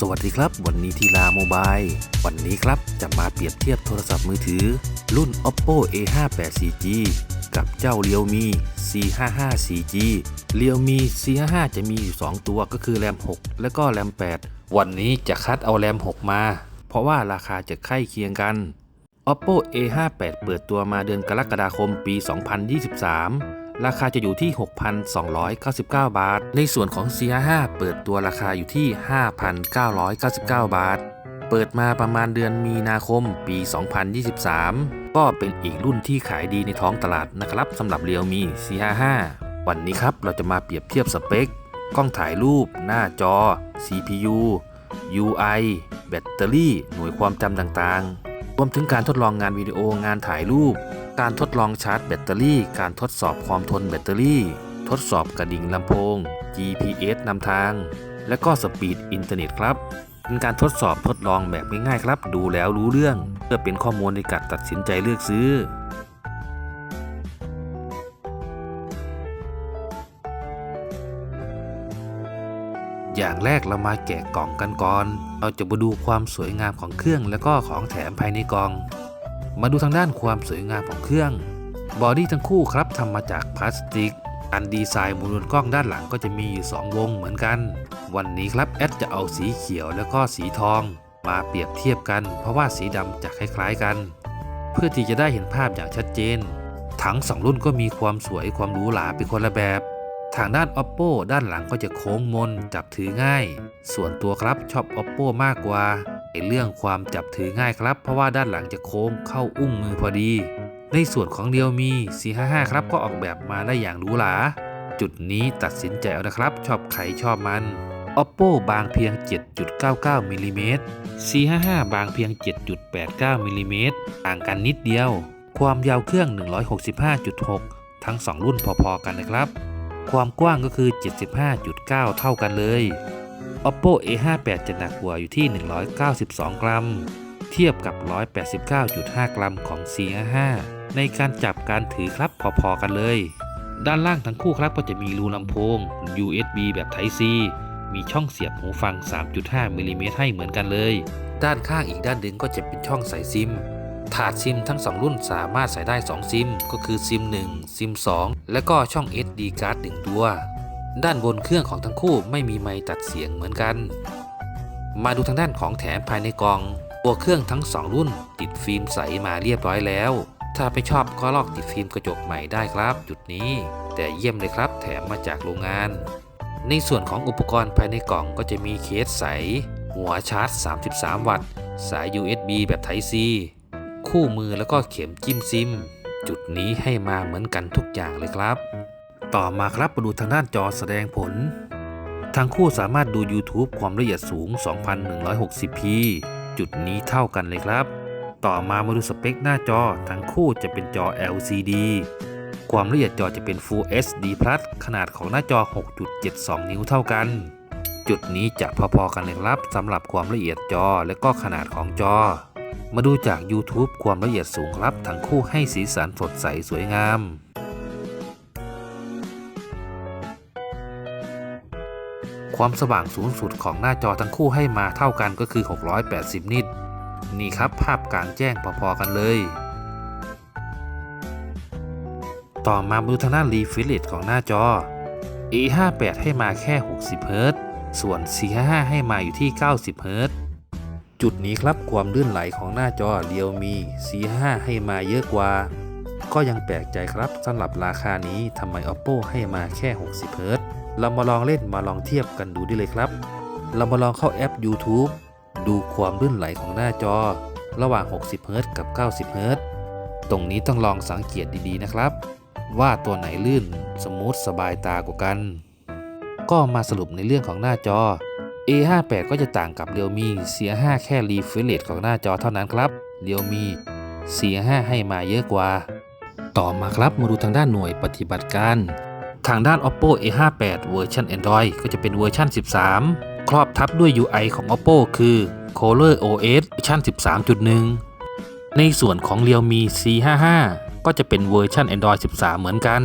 สวัสดีครับ วันนี้ทีลาโมบาย วันนี้ครับจะมาเปรียบเทียบโทรศัพท์มือถือ รุ่น oppo a58 4g กับเจ้า realme c55 4g realme c55 จะมีอยู่ 2 ตัวก็คือแรม 6 และก็แรม 8 วันนี้จะคัดเอาแรม 6 มา เพราะว่าราคาจะใกล้เคียงกัน oppo a58 เปิดตัวมาเดือนกรกฎาคมปี 2023 ราคาจะอยู่ที่ 6,299 บาท ในส่วนของ C55 เปิดตัวราคาอยู่ที่ 5,999 บาท เปิดมาประมาณเดือนมีนาคมปี 2023 ก็เป็นอีกรุ่นที่ขายดีในท้องตลาดนะครับสำหรับ Realme C55 วันนี้ครับเราจะมาเปรียบเทียบสเปค กล้องถ่ายรูป หน้าจอ CPU UI แบตเตอรี่ หน่วยความจำต่างๆ รวมถึงการทดลองงานวิดีโองานถ่ายรูป การทดลองชาร์จแบตเตอรี่ การทดสอบความทนแบตเตอรี่ ทดสอบกระดิ่งลำโพง GPS นำทาง และก็สปีดอินเทอร์เน็ตครับเป็นการทดสอบทดลองแบบง่ายๆครับ ดูแล้วรู้เรื่อง เพื่อเป็นข้อมูลในการตัดสินใจเลือกซื้ออย่างแรกเรามาแกะกล่องกันก่อน เราจะมาดูความสวยงามของเครื่องและก็ของแถมภายในกล่อง มาดูทางด้านความสวยงามของเครื่อง บอดี้ทั้งคู่ครับทำมาจากพลาสติก อันดีไซน์มูลกล้องด้านหลังก็จะมีอยู่2วงเหมือนกัน วันนี้ครับแอดจะเอาสีเขียวแล้วก็สีทอง มาเปรียบเทียบกัน เพราะว่าสีดำจะคล้าย ๆกัน เพื่อที่จะได้เห็นภาพอย่างชัดเจน ทั้งสองรุ่นก็มีความสวยความหรูหราเป็นคนละแบบ ทางด้าน oppo ด้านหลังก็จะโค้งมนจับถือง่าย ส่วนตัวครับชอบ oppo มากกว่า เรื่องความจับถือง่ายครับ เพราะว่าด้านหลังจะโค้งเข้าอุ้งมือพอดี ในส่วนของ realme 455 ครับก็ออกแบบมาได้อย่างหรูหราจุดนี้ตัดสินใจเอานะครับ ชอบใครชอบมัน oppo บางเพียง 7.99มิลลิเมตร455 บางเพียง 7.89มิลลิเมตรต่างกันนิดเดียว ความยาวเครื่อง 165.6 ทั้ง 2 รุ่นพอๆกันนะครับ ความกว้างก็คือ 75.9 เท่ากันเลย oppo a58 จะหนักกว่าอยู่ที่ 192 กรัม เทียบกับ 189.5 กรัมของ C55 ในการจับการถือครับพอๆกันเลย ด้านล่างทั้งคู่ครับก็จะมีรูลำโพง USB แบบ Type C มีช่องเสียบหูฟัง 3.5มิลลิเมตรให้เหมือนกันเลย ด้านข้างอีกด้านหนึ่งก็จะเป็นช่องใส่ซิม ถาดซิมทั้ง 2 รุ่นสามารถใส่ได้ 2 ซิม ก็คือซิม 1 ซิม 2 และก็ช่อง SD card 1 ตัว ด้านบนเครื่องของทั้งคู่ไม่มีไมค์ตัดเสียงเหมือนกัน มาดูทางด้านของแถมภายในกล่อง ตัวเครื่องทั้ง 2 รุ่น ติดฟิล์มใสมาเรียบร้อยแล้ว ถ้าไม่ชอบก็ลอกติดฟิล์มกระจกใหม่ได้ครับ จุดนี้ แต่เยี่ยมเลยครับแถมมาจากโรงงาน ในส่วนของอุปกรณ์ภายในกล่องก็จะมีเคสใส หัวชาร์จ 33 วัตต์ สาย USB แบบ Type C คู่มือแล้วก็เข็มจิ้มซิม จุดนี้ให้มาเหมือนกันทุกอย่างเลยครับ ต่อมาครับมาดูทางด้านจอแสดงผล ทั้งคู่สามารถดู YouTube ความละเอียดสูง 2160p จุดนี้เท่ากันเลยครับ ต่อมามาดูสเปคหน้าจอ ทั้งคู่จะเป็นจอ LCD ความละเอียดจอจะเป็น Full HD Plus ขนาดของหน้าจอ 6.72 นิ้วเท่ากัน จุดนี้จะพอๆกันเลยครับสำหรับความละเอียดจอและก็ขนาดของจอ มาดูจาก YouTube ความละเอียดสูงครับ ทั้งคู่ให้สีสันสดใสสวยงาม ความสว่างสูงสุดของหน้าจอทั้งคู่ให้มาเท่ากันก็คือ 680 นิต นี่ครับภาพกลางแจ้งพอๆกันเลย ต่อมาดูทางด้านรีฟิลเลตของหน้าจอ A58 ให้มาแค่ 60 เฮิรตซ์ส่วน C55 ให้มาอยู่ที่ 90 เฮิรตซ์จุดนี้ครับความลื่นไหลของหน้าจอ Realme C5 ให้มาเยอะกว่า ก็ยังแปลกใจครับสำหรับราคานี้ทำไม Oppo ให้มาแค่ 60 เฮิรตซ์ เรามาลองเล่นมาลองเทียบกันดูได้เลยครับ เรามาลองเข้าแอป YouTube ดูความลื่นไหลของหน้าจอ ระหว่าง 60เฮิรต์กับ 90เฮิรต์ตรงนี้ต้องลองสังเกตดีๆนะครับ ว่าตัวไหนลื่นสมูทสบายตากว่ากัน ก็มาสรุปในเรื่องของหน้าจอ A58 ก็จะต่างกับ Realme C5 แค่ refresh ของหน้าจอเท่านั้นครับ Realme C5 ให้มาเยอะกว่า ต่อมาครับมาดูทางด้านหน่วยปฏิบัติการ ทางด้าน Oppo A58 เวอร์ชัน Android ก็จะเป็นเวอร์ชัน 13 ครอบทับด้วย UI ของ Oppo คือ Color OS เวอร์ชัน 13.1 ในส่วนของ Realme C55 ก็จะเป็นเวอร์ชัน Android 13 เหมือนกัน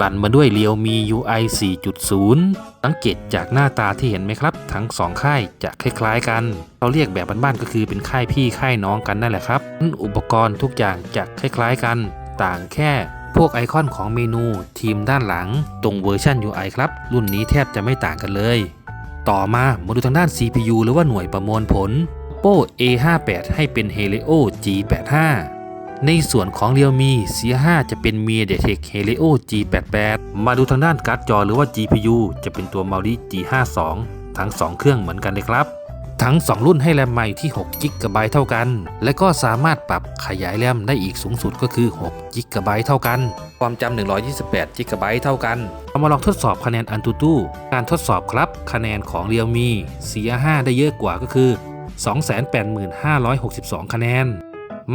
ลันมาด้วย Realme UI 4.0 สังเกตจากหน้าตาที่เห็นไหมครับ ทั้งสองค่ายจะคล้ายๆกัน เราเรียกแบบบ้านๆก็คือเป็นค่ายพี่ค่ายน้องกันนั่นแหละครับ อุปกรณ์ทุกอย่างจะคล้ายๆกัน ต่างแค่ พวกไอคอนของเมนูทีมด้านหลังตรงเวอร์ชัน UI ครับ รุ่นนี้แทบจะไม่ต่างกันเลย ต่อมามาดูทางด้าน CPU หรือว่าหน่วยประมวลผล Oppo A58 ให้เป็น Helio G85 ในส่วนของ Realme C5 จะเป็น MediaTek Helio G88 มาดูทางด้านการ์ดจอหรือว่า GPU จะเป็นตัว Mali G52 ทั้ง 2 เครื่องเหมือนกันเลยครับ ทั้ง 2 รุ่นให้แรมมาอยู่ที่6 g b เท่ากัน และก็สามารถปรับขยายแรมได้อีกสูงสุดก็คือ6 g b เท่ากัน ความจำ128 g b เท่ากันเรามาลองทดสอบคะแนน AnTuTu การทดสอบครับ คะแนนของ Realme C5 ได้เยอะกว่าก็คือ 285,562 คะแนน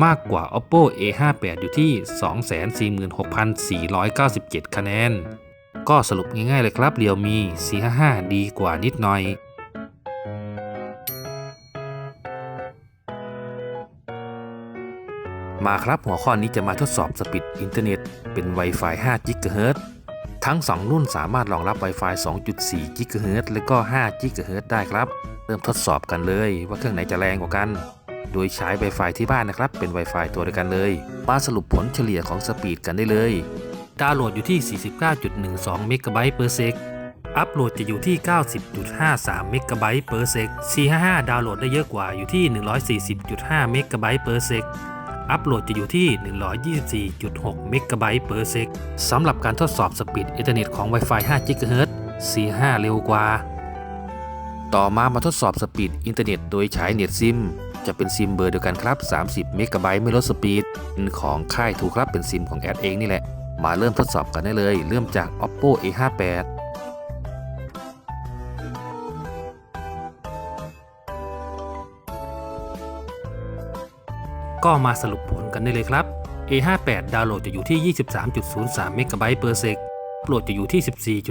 มากกว่า Oppo A58 อยู่ที่ 246,497 คะแนน ก็สรุปง่ายๆเลยครับ Realme C55 ดีกว่านิดหน่อย มาครับหัวข้อนี้จะมาทดสอบสปีดอินเทอร์เน็ตเป็น Wi-Fi 5 GHz ทั้ง 2 รุ่นสามารถรองรับ Wi-Fi 2.4 GHz และก็5 GHz ได้ครับ เริ่มทดสอบกันเลยว่าเครื่องไหนจะแรงกว่ากัน โดยใช้ Wi-Fi ที่บ้านนะครับ เป็น Wi-Fi ตัวเดียวกันเลย มาสรุปผลเฉลี่ยของสปีดกันได้เลย ดาวน์โหลดอยู่ที่ 49.12เมกะไบต์เซกอัปโหลดจะอยู่ที่ 90.53เมกะไบต์เปอร์เซก455 ดาวน์โหลดได้เยอะกว่าอยู่ที่ 140.5เมกะไบต์เป อัปโหลดจะอยู่ที่ 124.6เมกะไบต์เซกสำหรับการทดสอบสปีดอินเทอร์เน็ตของ Wi-Fi 5 GHz 455เร็วกว่า ต่อมามาทดสอบสปีดอินเทอร์เน็ตโดยใช้เน็ตซิม จะเป็นซิมเบอร์เดียวกันครับ 30 เมกะไบต์ไม่ลดสปีดเป็นของค่ายถูกครับเป็นซิมของแอดเองนี่แหละ มาเริ่มทดสอบกันได้เลย เริ่มจาก Oppo A58 ก็มาสรุปผลกันได้เลยครับ A58 ดาวน์โหลดจะอยู่ที่ 23.03เมกะไบต์เปอร์เซกโหลดจะอยู่ที่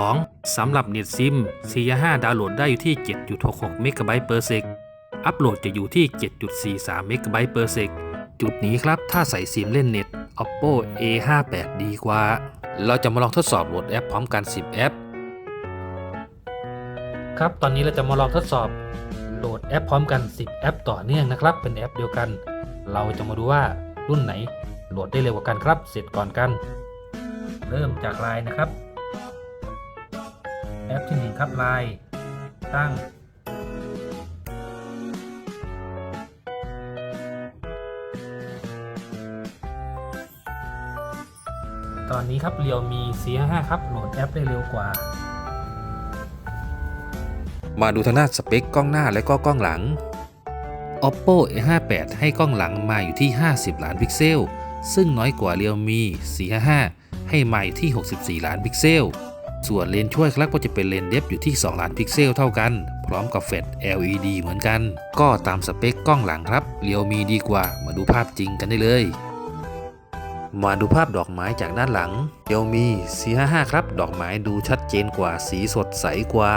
14.12 สำหรับเน็ตซิม C5 ดาวน์โหลดได้อยู่ที่ 7.66เมกะไบต์เปอร์เซกอัปโหลดจะอยู่ที่ 7.43เมกะไบต์เปอร์เซกจุดนี้ครับ ถ้าใส่ซิมเล่นเน็ต Oppo A58 ดีกว่า เราจะมาลองทดสอบโหลดแอปพร้อมกัน 10 แอป ครับ ตอนนี้เราจะมาลองทดสอบโหลดแอปพร้อมกัน 10 แอปต่อเนื่องนะครับ เป็นแอปเดียวกัน เราจะมาดูว่ารุ่นไหนโหลดได้เร็วกว่ากันครับ เสร็จก่อนกัน เริ่มจากไลน์นะครับ แอปที่หนึ่งครับไลน์ตั้ง ตอนนี้ครับเรียวมี C5 ครับโหลดแอปได้เร็วกว่ามาดูทางด้าสเปคกล้องหน้าและก็กล้องหลัง Oppo A58 ให้กล้องหลังมาอยู่ที่ 50 ล้านพิกเซล ซึ่งน้อยกว่า Realme C55 ให้มาอยู่ที่ 64 ล้านพิกเซล ส่วนเลนส์ช่วยครับก็จะเป็นเลนส์เดฟอยู่ที่ 2 ล้านพิกเซลเท่ากัน พร้อมกับแฟลช LED เหมือนกัน ก็ตามสเปคกล้องหลังครับ Realme ดีกว่า มาดูภาพจริงกันได้เลย มาดูภาพดอกไม้จากด้านหลัง Realme C55 ครับ ดอกไม้ดูชัดเจนกว่า สีสดใสกว่า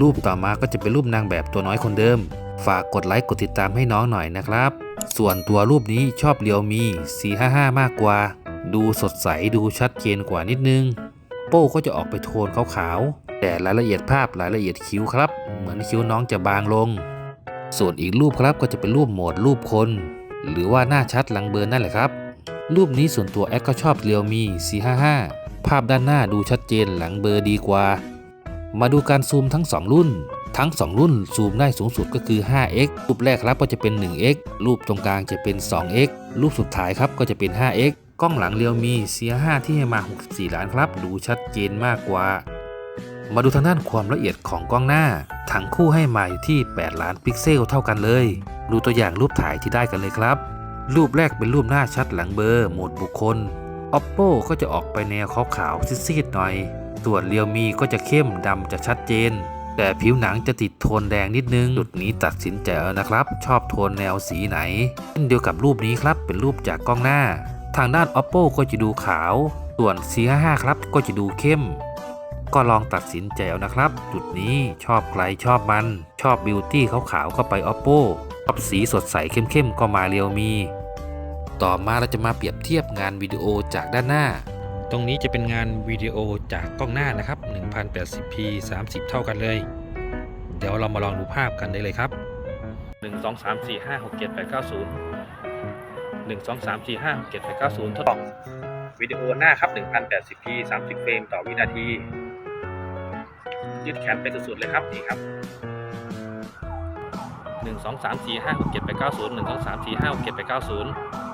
รูปต่อมาก็จะเป็นรูปนางแบบตัวน้อยคนเดิม ฝากกดไลค์กดติดตามให้น้องหน่อยนะครับ ส่วนตัวรูปนี้ชอบเรียวมี 455 มากกว่า ดูสดใสดูชัดเจนกว่านิดนึง โป้ก็จะออกไปโทนขาวๆ แต่รายละเอียดภาพรายละเอียดคิ้วครับ เหมือนคิ้วน้องจะบางลง ส่วนอีกรูปครับก็จะเป็นรูปโหมดรูปคน หรือว่าหน้าชัดหลังเบิร์นนั่นแหละครับ รูปนี้ส่วนตัวแอดก็ชอบเรียวมี 455 ภาพด้านหน้าดูชัดเจนหลังเบอร์ดีกว่า มาดูการซูมทั้ง 2 รุ่น ทั้ง 2 รุ่นซูมได้สูงสุดก็คือ 5x รูปแรกครับก็จะเป็น 1x รูปตรงกลางจะเป็น 2x รูปสุดท้ายครับก็จะเป็น 5x กล้องหลังเรียวมี C5 ที่ให้มา 64 ล้านครับ ดูชัดเจนมากกว่า มาดูทางด้านความละเอียดของกล้องหน้า ทั้งคู่ให้มาอยู่ที่ 8 ล้านพิกเซลเท่ากันเลย ดูตัวอย่างรูปถ่ายที่ได้กันเลยครับ รูปแรกเป็นรูปหน้าชัดหลังเบอร์โหมดบุคคล Oppo ก็จะออกไปแนวขาวๆซีดๆหน่อยส่วนเรียวมีก็จะเข้มดำจะชัดเจน แต่ผิวหนังจะติดโทนแดงนิดนึง จุดนี้ตัดสินใจเอานะครับ ชอบโทนแนวสีไหนเช่นเดียวกับรูปนี้ครับ เป็นรูปจากกล้องหน้า ทางด้าน Oppo ก็จะดูขาว ส่วน C55 ครับก็จะดูเข้ม ก็ลองตัดสินใจเอานะครับ จุดนี้ชอบใครชอบมัน ชอบบิวตี้ขาวๆก็ไป Oppo ชอบสีสดใสเข้มๆก็มาเรียวมี ต่อมาเราจะมาเปรียบเทียบงานวิดีโอจากด้านหน้า ตรงนี้จะเป็นงานวิดีโอจากกล้องหน้านะครับ 1080p 30 เท่ากันเลย เดี๋ยวเรามาลองดูภาพกันได้เลยครับ 1 2 3 4 5 6 7 8 9 0 1 2 3 4 5 6 7 8 9 0 ทดลองวิดีโอหน้าครับ 1080p 30 เฟรมต่อวินาที ยืดแขนไปสุดๆเลยครับ นี่ครับ1 2 3 4 5 6 7 8 9 0 1 2 3 4 5 6 7 8 9 0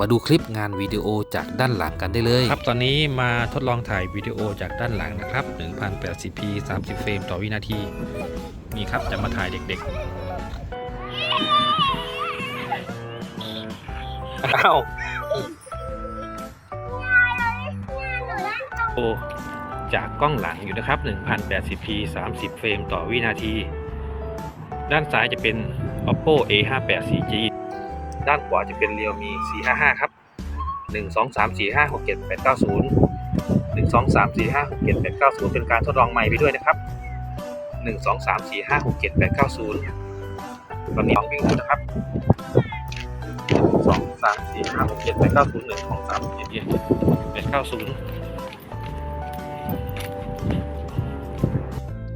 มาดูคลิปงานวิดีโอจากด้านหลังกันได้เลยครับตอนนี้มาทดลองถ่ายวิดีโอจากด้านหลังนะครับ 1080p 30 เฟรมต่อวินาที นี่ครับจะมาถ่ายเด็กๆอ้าวโอ้จากกล้องหลังอยู่นะครับ 1080p 30 เฟรมต่อวินาที ด้านซ้ายจะเป็น oppo a58 4g ด้านขวาจะเป็น realme 455 ครับ 1 2 3 4 5 6 7 8 9 0 1 2 3 4 5 6 7 8 9 0 เป็นการทดลองใหม่ไปด้วยนะครับ 1 2 3 4 5 6 7 8 9 0 ตอนนี้ลองวิ่งดูนะครับ 2 3 4 5 6 7 8 9 0 1 2 3 4 8 9 0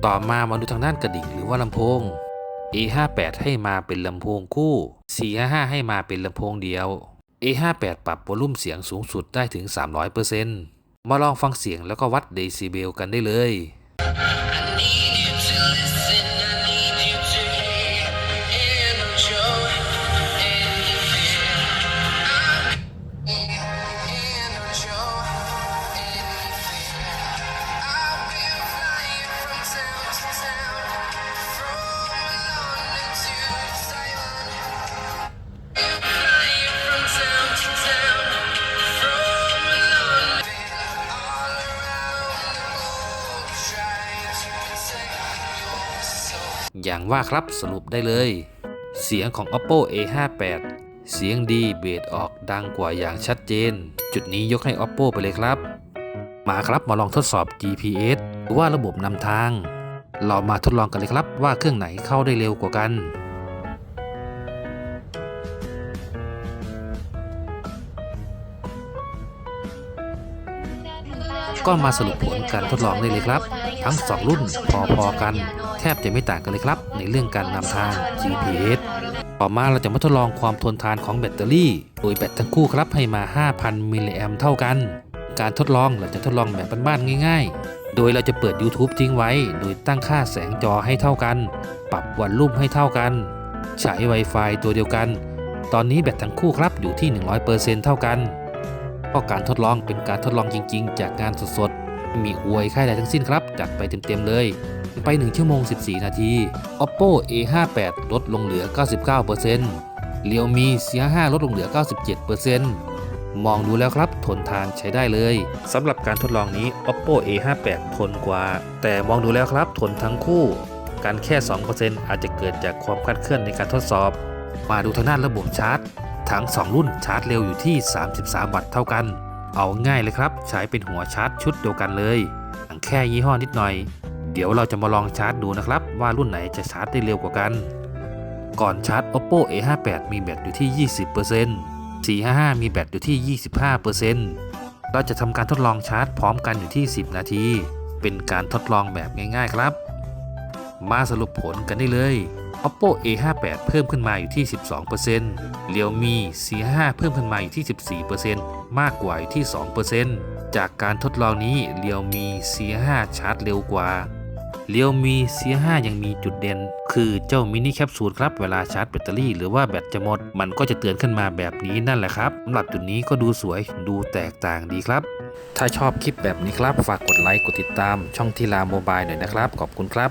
ต่อมามาดูทางด้านกระดิ่งหรือว่าลำโพง A58 ให้มาเป็นลำโพงคู่ 455 ให้มาเป็นลำโพงเดียว A58 ปรับวอลลุ่มเสียงสูงสุดได้ถึง 300%มาลองฟังเสียงแล้วก็วัดเดซิเบลกันได้เลย ว่าครับสรุปได้เลย เสียงของ oppo a58 เสียงดีเบสออกดังกว่าอย่างชัดเจน จุดนี้ยกให้ oppo ไปเลยครับ มาครับมาลองทดสอบ GPS หรือว่าระบบนำทาง เรามาทดลองกันเลยครับว่าเครื่องไหนเข้าได้เร็วกว่ากัน ก็มาสรุปผลการทดลองได้เลยครับ ทั้ง 2 รุ่นพอๆกัน แทบจะไม่ต่างกันเลยครับ ในเรื่องการนำทาง GPS ต่อมาเราจะมาทดลองความทนทานของแบตเตอรี่ โดยแบตทั้งคู่ครับให้มา 5,000 มิลลิแอมเท่ากัน การทดลองเราจะทดลองแบบบ้านๆง่าย ๆ โดยเราจะเปิด YouTube ทิ้งไว้ โดยตั้งค่าแสงจอให้เท่ากัน ปรับวอลลุ่มให้เท่ากัน ใช้ Wi-Fi ตัวเดียวกัน ตอนนี้แบตทั้งคู่ครับอยู่ที่ 100%เท่ากัน ก็การทดลองเป็นการทดลองจริง ๆ จากงานสดๆไม่มีอวยค่ายใดทั้งสิ้นครับ จัดไปเต็มๆเลยไป 1 ชั่วโมง 14 นาที oppo a58 ลดลงเหลือ 99% realme c5 ลดลงเหลือ 97%มองดูแล้วครับทนทานใช้ได้เลยสำหรับการทดลองนี้ oppo a58 ทนกว่า แต่มองดูแล้วครับทนทั้งคู่ การแค่ 2%อาจจะเกิดจากความคลาดเคลื่อนในการทดสอบ มาดูทางด้านระบบชาร์จ ทั้ง 2 รุ่นชาร์จเร็วอยู่ที่ 33 วัตต์เท่ากัน เอาง่ายเลยครับ ใช้เป็นหัวชาร์จชุดเดียวกันเลยแค่ยี่ห้อนิดหน่อย เดี๋ยวเราจะมาลองชาร์จดูนะครับ ว่ารุ่นไหนจะชาร์จได้เร็วกว่ากัน ก่อนชาร์จ oppo a58 มีแบตอยู่ที่ 20% 455 มีแบตอยู่ที่ 25%เราจะทำการทดลองชาร์จพร้อมกันอยู่ที่ 10 นาที เป็นการทดลองแบบง่าย ๆ ครับ มาสรุปผลกันได้เลย oppo a58 เพิ่มขึ้นมาอยู่ที่ 12% realme c5 เพิ่มขึ้นมาอยู่ที่ 14%มากกว่าอยู่ที่ 2%จากการทดลองนี้ realme c5 ชาร์จเร็วกว่า realme c5 ยังมีจุดเด่น คือเจ้ามินิแคปซูลครับเวลาชาร์จแบตเตอรี่หรือว่าแบตจะหมด มันก็จะเตือนขึ้นมาแบบนี้นั่นแหละครับสำหรับจุดนี้ก็ดูสวยดูแตกต่างดีครับ ถ้าชอบคลิปแบบนี้ครับ ฝากกดไลค์กดติดตามช่องทีลาโมบายหน่อยนะครับ ขอบคุณครับ